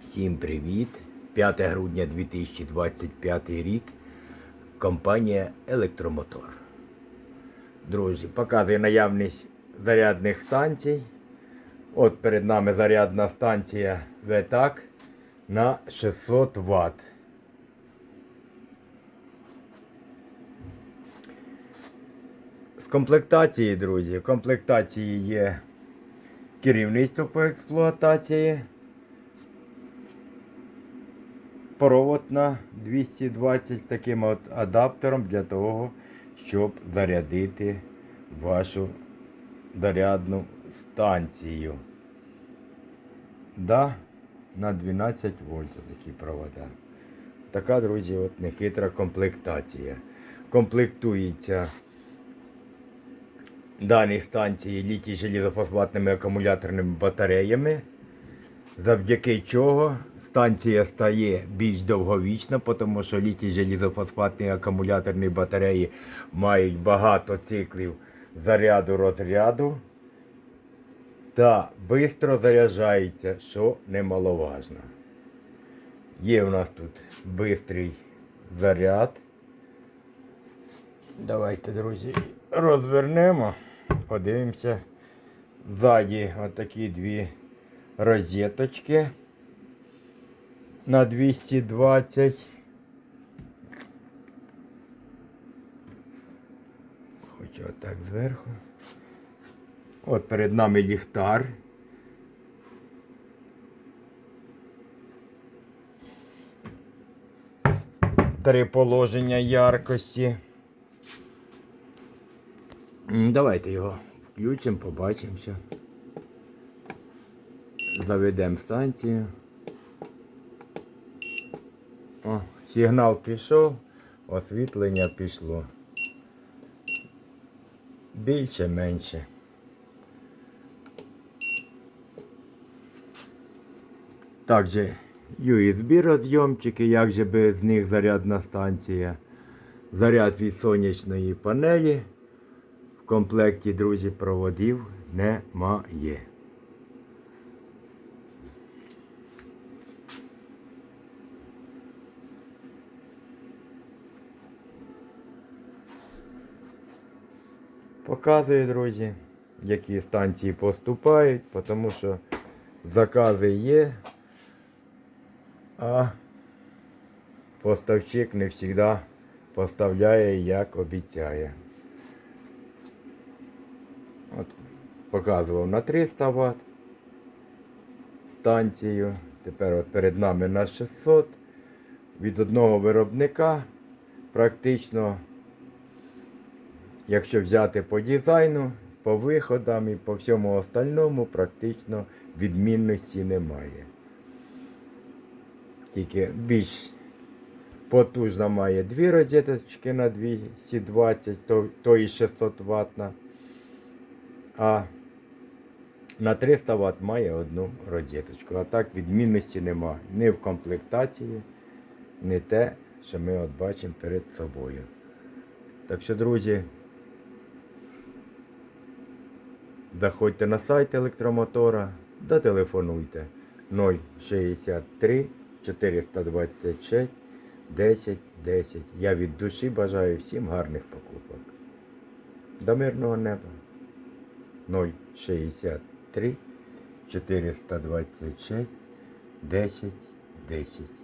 Всім привіт! 5 грудня 2025 рік. Компанія Електромотор. Друзі, показую наявність зарядних станцій. От перед нами зарядна станція ВТАК на 600 Вт. З комплектації, друзі, комплектації є керівництво по експлуатації. Провод на 220 таким от адаптером для того, щоб зарядити вашу зарядну станцію. Да, на 12 вольт такі провода. Така, друзі, от нехитра комплектація. Комплектується дані станції літій желізофосфатними акумуляторними батареями, завдяки чого станція стає більш довговічна, тому що літій желізофосфатні акумуляторні батареї мають багато циклів заряду розряду та швидко заряджається, що немаловажно. Є у нас тут швидкий заряд. Давайте, друзі, розвернемо, подивимося. Ззаді отакі дві розеточки на 220. Хочу отак зверху. От перед нами ліхтар. Три положення яркості. Давайте його включимо, побачимося. Заведемо станцію. О, сигнал пішов, освітлення пішло. Більше, менше. Також USB розйомчики, як же без них зарядна станція. Заряд від сонячної панелі. В комплекті, друзі, проводів немає. Показую, друзі, які станції поступають, тому що закази є, а поставщик не завжди поставляє, як обіцяє. От, показував на 300 Вт станцію. Тепер от перед нами на 600. Від одного виробника практично, якщо взяти по дизайну, по виходам і по всьому остальному, практично відмінності немає. Тільки більш потужна має дві розеточки на 220, то, то і 600 ватна. А на 300 Вт має одну розеточку. А так відмінності нема ні в комплектації, ні те, що ми от бачимо перед собою. Так що, друзі, заходьте на сайт електромотора та телефонуйте 063 426 10 10. Я від душі бажаю всім гарних покупок. До мирного неба. 063 426 10 10.